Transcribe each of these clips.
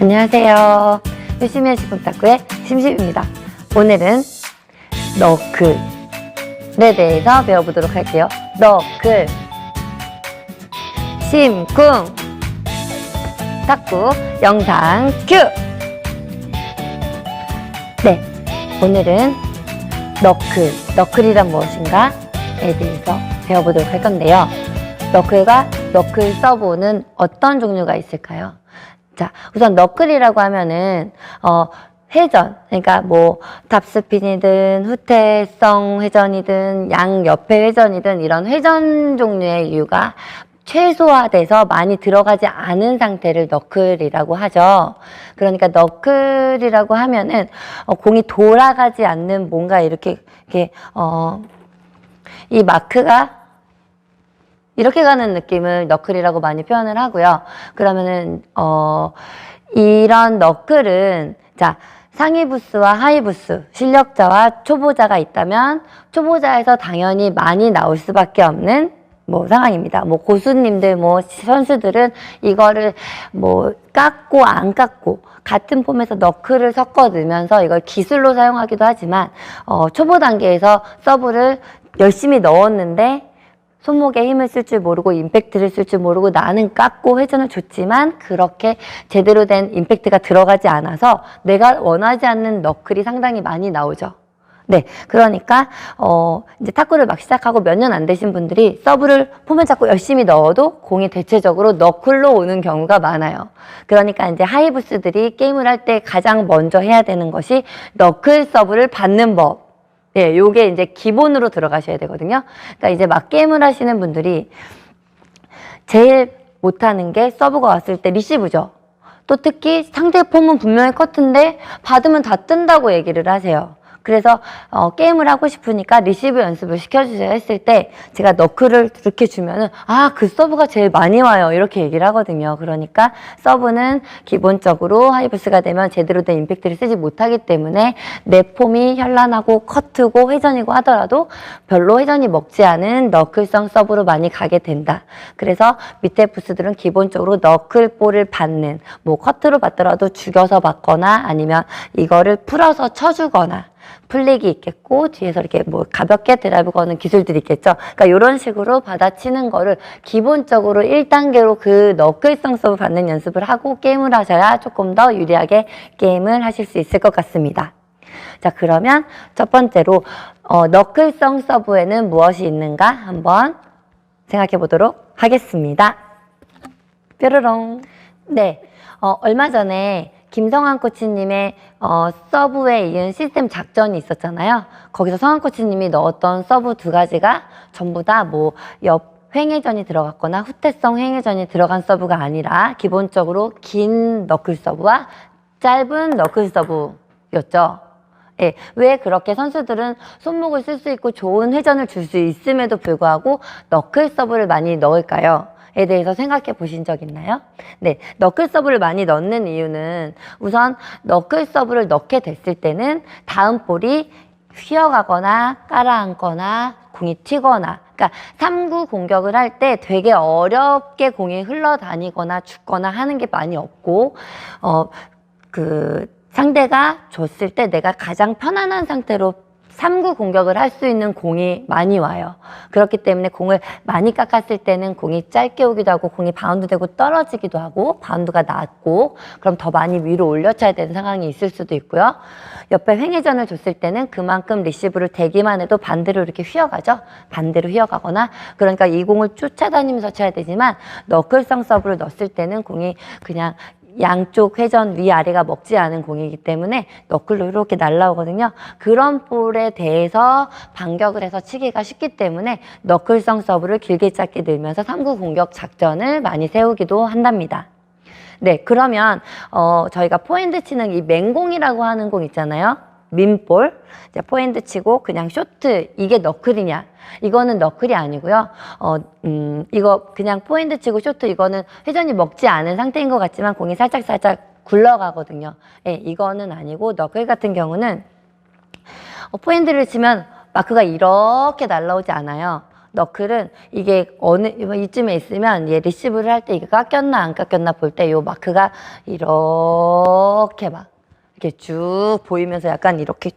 안녕하세요. 하시 꿈탁구의 심심입니다. 오늘은 너클에 대해서 배워보도록 할게요. 너클 심쿵 탁구 영상 큐! 네, 오늘은 너클, 너클이란 무엇인가에 대해서 배워보도록 할 건데요. 너클과 너클 서브는 어떤 종류가 있을까요? 자, 우선 너클이라고 하면은, 어, 회전, 그러니까 뭐, 탑스핀이든, 후퇴성 회전이든, 양 옆에 회전이든, 이런 회전 종류의 이유가 최소화돼서 많이 들어가지 않은 상태를 너클이라고 하죠. 그러니까 너클이라고 하면은, 어, 공이 돌아가지 않는 뭔가 이렇게, 이렇게, 어, 이 마크가 이렇게 가는 느낌을 너클이라고 많이 표현을 하고요. 그러면은 어 이런 너클은 자 상위 부스와 하위 부스 실력자와 초보자가 있다면 초보자에서 당연히 많이 나올 수밖에 없는 뭐 상황입니다. 뭐 고수님들 뭐 선수들은 이거를 뭐 깎고 안 깎고 같은 폼에서 너클을 섞어 넣으면서 이걸 기술로 사용하기도 하지만 어 초보 단계에서 서브를 열심히 넣었는데 손목에 힘을 쓸 줄 모르고 임팩트를 쓸 줄 모르고 나는 깎고 회전을 줬지만 그렇게 제대로 된 임팩트가 들어가지 않아서 내가 원하지 않는 너클이 상당히 많이 나오죠. 네, 그러니까 어 이제 탁구를 막 시작하고 몇 년 안 되신 분들이 서브를 폼을 잡고 열심히 넣어도 공이 대체적으로 너클로 오는 경우가 많아요. 그러니까 이제 하이브스들이 게임을 할 때 가장 먼저 해야 되는 것이 너클 서브를 받는 법. 예, 요게 이제 기본으로 들어가셔야 되거든요. 그러니까 이제 막 게임을 하시는 분들이 제일 못하는 게 서브가 왔을 때 리시브죠. 또 특히 상대 폼은 분명히 커트인데 받으면 다 뜬다고 얘기를 하세요. 그래서 어, 게임을 하고 싶으니까 리시브 연습을 시켜주세요 했을 때 제가 너클을 이렇게 주면은 아 그 서브가 제일 많이 와요 이렇게 얘기를 하거든요. 그러니까 서브는 기본적으로 하이브스가 되면 제대로 된 임팩트를 쓰지 못하기 때문에 내 폼이 현란하고 커트고 회전이고 하더라도 별로 회전이 먹지 않은 너클성 서브로 많이 가게 된다. 그래서 밑에 부스들은 기본적으로 너클 볼을 받는 뭐 커트로 받더라도 죽여서 받거나 아니면 이거를 풀어서 쳐주거나 플릭이 있겠고 뒤에서 이렇게 뭐 가볍게 드라이브 거는 기술들이 있겠죠. 그러니까 이런 식으로 받아치는 거를 기본적으로 1단계로 그 너클성 서브 받는 연습을 하고 게임을 하셔야 조금 더 유리하게 게임을 하실 수 있을 것 같습니다. 자 그러면 첫 번째로 어, 너클성 서브에는 무엇이 있는가 한번 생각해 보도록 하겠습니다. 뾰로롱. 네, 어, 얼마 전에 김성환 코치님의 어, 서브에 이은 시스템 작전이 있었잖아요. 거기서 성환 코치님이 넣었던 서브 두 가지가 전부 다 뭐 옆 횡회전이 들어갔거나 후퇴성 횡회전이 들어간 서브가 아니라 기본적으로 긴 너클 서브와 짧은 너클 서브였죠. 예, 왜 그렇게 선수들은 손목을 쓸 수 있고 좋은 회전을 줄 수 있음에도 불구하고 너클 서브를 많이 넣을까요? 에 대해서 생각해 보신 적 있나요? 네, 너클 서브를 많이 넣는 이유는 우선 너클 서브를 넣게 됐을 때는 다음 볼이 휘어가거나 깔아앉거나 공이 튀거나 그러니까 3구 공격을 할 때 되게 어렵게 공이 흘러다니거나 죽거나 하는 게 많이 없고 어그 상대가 줬을 때 내가 가장 편안한 상태로 3구 공격을 할 수 있는 공이 많이 와요. 그렇기 때문에 공을 많이 깎았을 때는 공이 짧게 오기도 하고 공이 바운드 되고 떨어지기도 하고 바운드가 낮고 그럼 더 많이 위로 올려쳐야 되는 상황이 있을 수도 있고요. 옆에 횡회전을 줬을 때는 그만큼 리시브를 대기만 해도 반대로 이렇게 휘어가죠. 반대로 휘어가거나 그러니까 이 공을 쫓아다니면서 쳐야 되지만 너클성 서브를 넣었을 때는 공이 그냥 양쪽 회전 위아래가 먹지 않은 공이기 때문에 너클로 이렇게 날라오거든요. 그런 볼에 대해서 반격을 해서 치기가 쉽기 때문에 너클성 서브를 길게 짧게 늘면서 3구 공격 작전을 많이 세우기도 한답니다. 네, 그러면 어 저희가 포핸드 치는 이 맹공이라고 하는 공 있잖아요. 민볼, 포핸드 치고 그냥 쇼트 이게 너클이냐? 이거는 너클이 아니고요. 어, 음, 이거 그냥 포핸드 치고 쇼트 이거는 회전이 먹지 않은 상태인 것 같지만 공이 살짝 살짝 굴러가거든요. 예, 이거는 아니고 너클 같은 경우는 어, 포핸드를 치면 마크가 이렇게 날라오지 않아요. 너클은 이게 어느 이쯤에 있으면 얘 리시브를 할 때 이게 깎였나 안 깎였나 볼 때 요 마크가 이렇게 막 이렇게 쭉 보이면서 약간 이렇게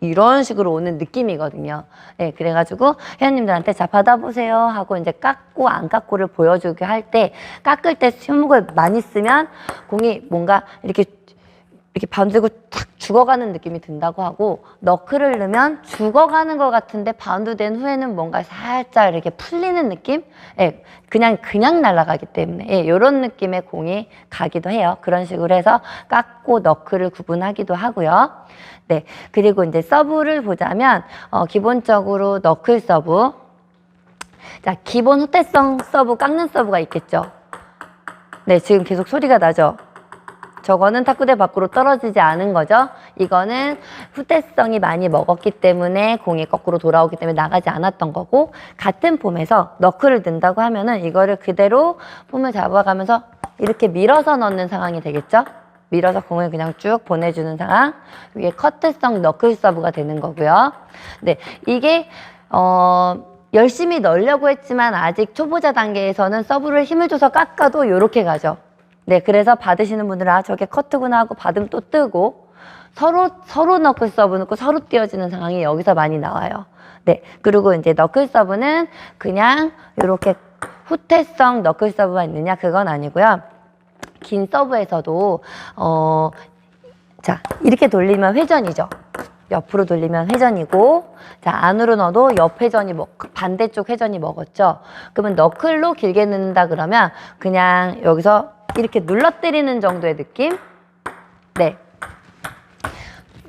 이런 식으로 오는 느낌이거든요. 네, 그래가지고 회원님들한테 자 받아보세요 하고 이제 깎고 안 깎고를 보여주게 할 때 깎을 때 손목을 많이 쓰면 공이 뭔가 이렇게 이렇게 바운드고 탁 죽어가는 느낌이 든다고 하고 너클을 넣으면 죽어가는 것 같은데 바운드 된 후에는 뭔가 살짝 이렇게 풀리는 느낌? 예, 그냥 그냥 날아가기 때문에 예, 이런 느낌의 공이 가기도 해요. 그런 식으로 해서 깎고 너클을 구분하기도 하고요. 네, 그리고 이제 서브를 보자면 어, 기본적으로 너클 서브 자, 기본 후퇴성 서브, 깎는 서브가 있겠죠. 네, 지금 계속 소리가 나죠. 저거는 탁구대 밖으로 떨어지지 않은 거죠. 이거는 후퇴성이 많이 먹었기 때문에 공이 거꾸로 돌아오기 때문에 나가지 않았던 거고 같은 폼에서 너클을 든다고 하면은 이거를 그대로 폼을 잡아가면서 이렇게 밀어서 넣는 상황이 되겠죠. 밀어서 공을 그냥 쭉 보내주는 상황. 이게 커트성 너클 서브가 되는 거고요. 네, 이게 어. 열심히 넣으려고 했지만 아직 초보자 단계에서는 서브를 힘을 줘서 깎아도 이렇게 가죠. 네, 그래서 받으시는 분들은 아 저게 커트구나 하고 받으면 또 뜨고 서로 서로 너클 서브 넣고 서로 띄어지는 상황이 여기서 많이 나와요. 네, 그리고 이제 너클 서브는 그냥 이렇게 후퇴성 너클 서브가 있느냐 그건 아니고요. 긴 서브에서도 어, 자 이렇게 돌리면 회전이죠. 옆으로 돌리면 회전이고 자 안으로 넣어도 옆 회전이 먹 반대쪽 회전이 먹었죠. 그러면 너클로 길게 넣는다 그러면 그냥 여기서 이렇게 눌러 때리는 정도의 느낌. 네.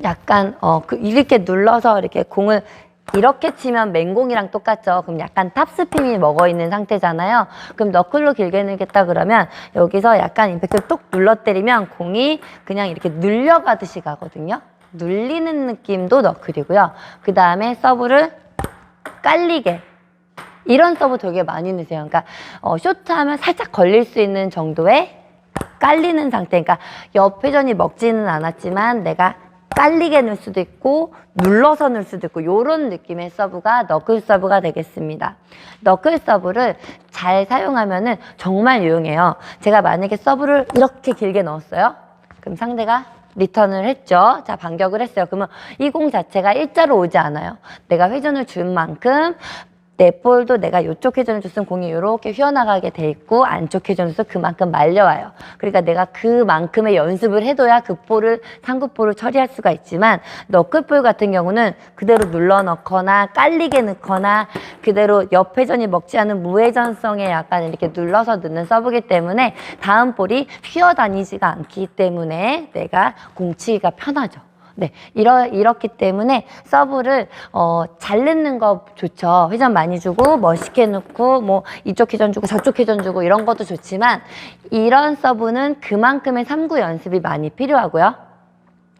약간 어 그 이렇게 눌러서 이렇게 공을 이렇게 치면 맹공이랑 똑같죠. 그럼 약간 탑스핀이 먹어 있는 상태잖아요. 그럼 너클로 길게 늘겠다 그러면 여기서 약간 임팩트를 뚝 눌러 때리면 공이 그냥 이렇게 눌려가듯이 가거든요. 눌리는 느낌도 너클이고요. 그 다음에 서브를 깔리게 이런 서브 되게 많이 넣으세요. 그러니까 어, 쇼트하면 살짝 걸릴 수 있는 정도의 깔리는 상태. 그러니까 옆 회전이 먹지는 않았지만 내가 깔리게 넣을 수도 있고 눌러서 넣을 수도 있고 이런 느낌의 서브가 너클 서브가 되겠습니다. 너클 서브를 잘 사용하면 은 정말 유용해요. 제가 만약에 서브를 이렇게 길게 넣었어요. 그럼 상대가 리턴을 했죠. 자, 반격을 했어요. 그러면 이 공 자체가 일자로 오지 않아요. 내가 회전을 준 만큼 내 볼도 내가 이쪽 회전을 줬으면 공이 이렇게 휘어나가게 돼 있고 안쪽 회전을 줘서 그만큼 말려와요. 그러니까 내가 그만큼의 연습을 해둬야 그 볼을 상구볼을 처리할 수가 있지만 너클볼 같은 경우는 그대로 눌러 넣거나 깔리게 넣거나 그대로 옆 회전이 먹지 않은 무회전성에 약간 이렇게 눌러서 넣는 서브기 때문에 다음 볼이 휘어다니지가 않기 때문에 내가 공치기가 편하죠. 네, 이러, 이렇기 때문에 서브를 어, 잘 넣는 거 좋죠. 회전 많이 주고 멋있게 넣고 뭐 이쪽 회전 주고 저쪽 회전 주고 이런 것도 좋지만 이런 서브는 그만큼의 삼구 연습이 많이 필요하고요.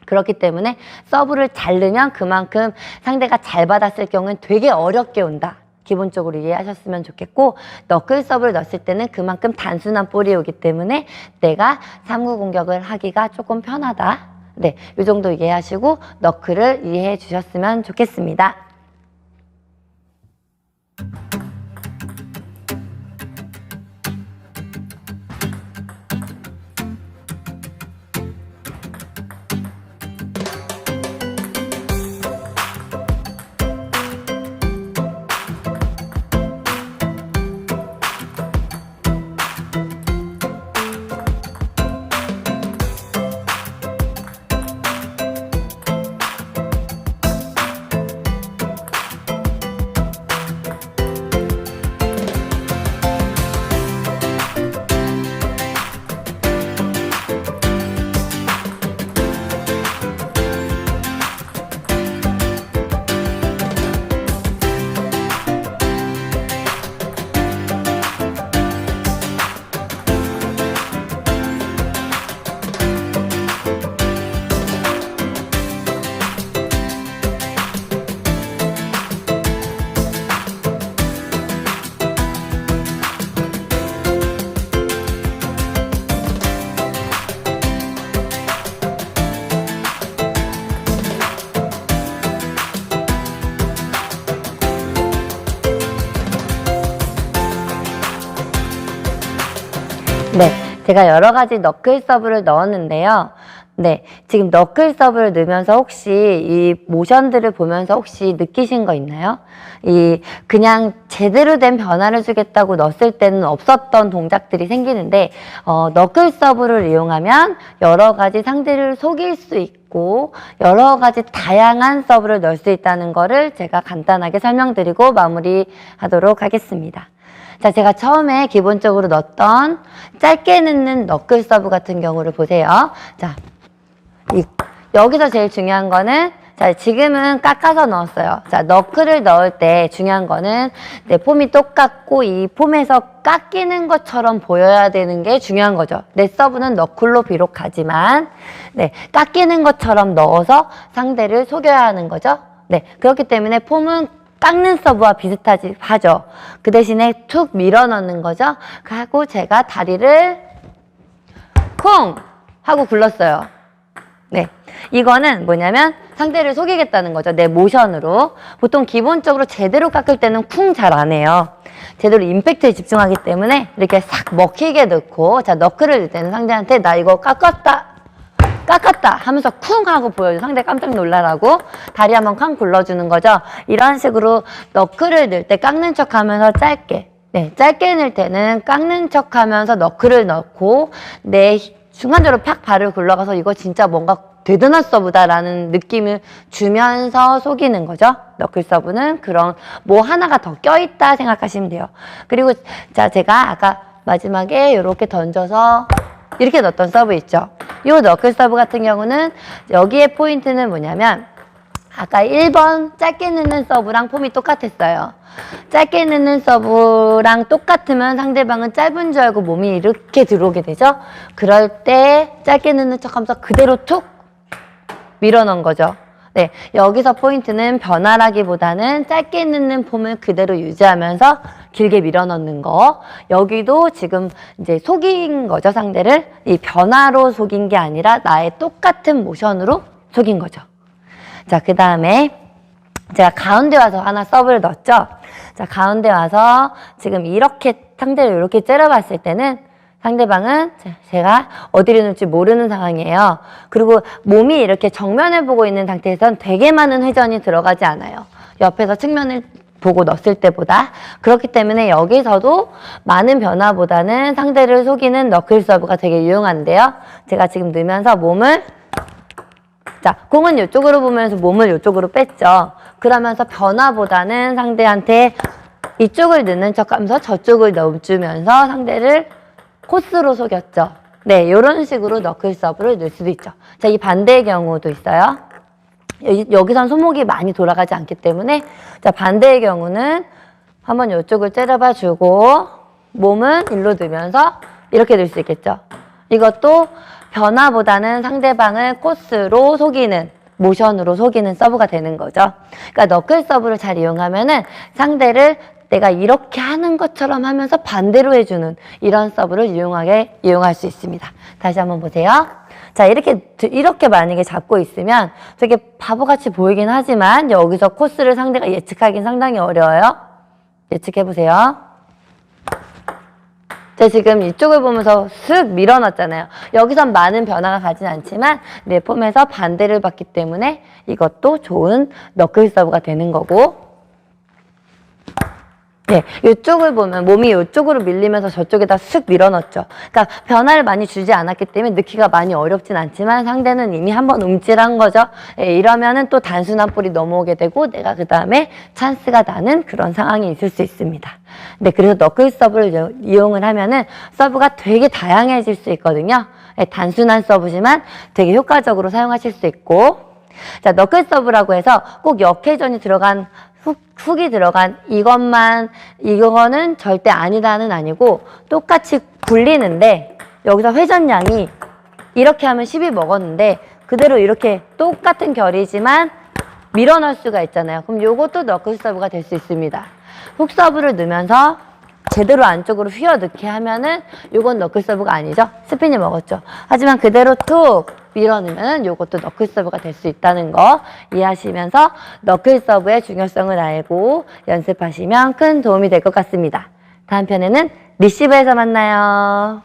그렇기 때문에 서브를 잘 넣으면 그만큼 상대가 잘 받았을 경우는 되게 어렵게 온다. 기본적으로 이해하셨으면 좋겠고 너클 서브를 넣었을 때는 그만큼 단순한 볼이 오기 때문에 내가 삼구 공격을 하기가 조금 편하다. 네, 이 정도 이해하시고 너클을 이해해 주셨으면 좋겠습니다. 제가 여러 가지 너클 서브를 넣었는데요. 네, 지금 너클 서브를 넣으면서 혹시 이 모션들을 보면서 혹시 느끼신 거 있나요? 이 그냥 제대로 된 변화를 주겠다고 넣었을 때는 없었던 동작들이 생기는데 어, 너클 서브를 이용하면 여러 가지 상대를 속일 수 있고 여러 가지 다양한 서브를 넣을 수 있다는 거를 제가 간단하게 설명드리고 마무리하도록 하겠습니다. 자, 제가 처음에 기본적으로 넣었던 짧게 넣는 너클 서브 같은 경우를 보세요. 자, 이, 여기서 제일 중요한 거는 자, 지금은 깎아서 넣었어요. 자, 너클을 넣을 때 중요한 거는 내 폼이 똑같고 이 폼에서 깎이는 것처럼 보여야 되는 게 중요한 거죠. 내 서브는 너클로 비록 가지만, 네, 깎이는 것처럼 넣어서 상대를 속여야 하는 거죠. 네, 그렇기 때문에 폼은 깎는 서브와 비슷하지 하죠. 그 대신에 툭 밀어 넣는 거죠. 하고 제가 다리를 쿵 하고 굴렀어요. 네. 이거는 뭐냐면 상대를 속이겠다는 거죠. 내 모션으로. 보통 기본적으로 제대로 깎을 때는 쿵 잘 안 해요. 제대로 임팩트에 집중하기 때문에 이렇게 싹 먹히게 넣고 자 너클을 넣을 때는 상대한테 나 이거 깎았다 깎았다 하면서 쿵 하고 보여줘 상대 깜짝 놀라라고 다리 한번 쾅 굴러주는 거죠 이런 식으로 너클을 넣을 때 깎는 척 하면서 짧게 네 짧게 넣을 때는 깎는 척 하면서 너클을 넣고 내 순간적으로 팍 발을 굴러가서 이거 진짜 뭔가 대단한 서브다라는 느낌을 주면서 속이는 거죠. 너클 서브는 그런 뭐 하나가 더 껴있다 생각하시면 돼요. 그리고 자 제가 아까 마지막에 이렇게 던져서 이렇게 넣었던 서브 있죠. 이 너클 서브 같은 경우는 여기에 포인트는 뭐냐면 아까 1번 짧게 넣는 서브랑 폼이 똑같았어요. 짧게 넣는 서브랑 똑같으면 상대방은 짧은 줄 알고 몸이 이렇게 들어오게 되죠. 그럴 때 짧게 넣는 척 하면서 그대로 툭 밀어 넣은 거죠. 네, 여기서 포인트는 변화라기보다는 짧게 넣는 폼을 그대로 유지하면서 길게 밀어넣는 거. 여기도 지금 이제 속인 거죠, 상대를. 이 변화로 속인 게 아니라 나의 똑같은 모션으로 속인 거죠. 자, 그 다음에 제가 가운데 와서 하나 서브를 넣었죠. 자, 가운데 와서 지금 이렇게 상대를 이렇게 째려봤을 때는 상대방은 제- 제가 어디를 놓을지 모르는 상황이에요. 그리고 몸이 이렇게 정면을 보고 있는 상태에선 되게 많은 회전이 들어가지 않아요. 옆에서 측면을 보고 넣었을 때보다. 그렇기 때문에 여기서도 많은 변화보다는 상대를 속이는 너클 서브가 되게 유용한데요. 제가 지금 넣으면서 몸을 자, 공은 이쪽으로 보면서 몸을 이쪽으로 뺐죠. 그러면서 변화보다는 상대한테 이쪽을 넣는 척 하면서 저쪽을 넣어주면서 상대를 코스로 속였죠. 네, 이런 식으로 너클 서브를 넣을 수도 있죠. 자, 이 반대의 경우도 있어요. 여기, 여기선 손목이 많이 돌아가지 않기 때문에 자, 반대의 경우는 한번 이쪽을 째려봐 주고 몸은 일로 들면서 이렇게 넣을 수 있겠죠. 이것도 변화보다는 상대방을 코스로 속이는 모션으로 속이는 서브가 되는 거죠. 그러니까 너클 서브를 잘 이용하면은 상대를 내가 이렇게 하는 것처럼 하면서 반대로 해주는 이런 서브를 유용하게 이용할 수 있습니다. 다시 한번 보세요. 자, 이렇게, 이렇게 만약에 잡고 있으면 되게 바보같이 보이긴 하지만 여기서 코스를 상대가 예측하기는 상당히 어려워요. 예측해 보세요. 제가 지금 이쪽을 보면서 슥 밀어놨잖아요. 여기선 많은 변화가 가진 않지만 내 폼에서 반대를 받기 때문에 이것도 좋은 너클 서브가 되는 거고 네, 이쪽을 보면 몸이 이쪽으로 밀리면서 저쪽에다 슥 밀어넣죠. 그러니까 변화를 많이 주지 않았기 때문에 넣기가 많이 어렵진 않지만 상대는 이미 한번 움찔한 거죠. 예, 이러면은 또 단순한 볼이 넘어오게 되고 내가 그 다음에 찬스가 나는 그런 상황이 있을 수 있습니다. 네, 그래서 너클 서브를 이용- 이용을 하면은 서브가 되게 다양해질 수 있거든요. 예, 단순한 서브지만 되게 효과적으로 사용하실 수 있고 자, 너클 서브라고 해서 꼭 역회전이 들어간 훅, 훅이 들어간 이것만, 이거는 절대 아니다는 아니고 똑같이 굴리는데 여기서 회전량이 이렇게 하면 10이 먹었는데 그대로 이렇게 똑같은 결이지만 밀어넣을 수가 있잖아요. 그럼 요것도 너클 서브가 될 수 있습니다. 훅 서브를 넣으면서 제대로 안쪽으로 휘어 넣게 하면은 요건 너클 서브가 아니죠. 스핀이 먹었죠. 하지만 그대로 툭 밀어넣으면 요것도 너클 서브가 될 수 있다는 거 이해하시면서 너클 서브의 중요성을 알고 연습하시면 큰 도움이 될 것 같습니다. 다음 편에는 리시브에서 만나요.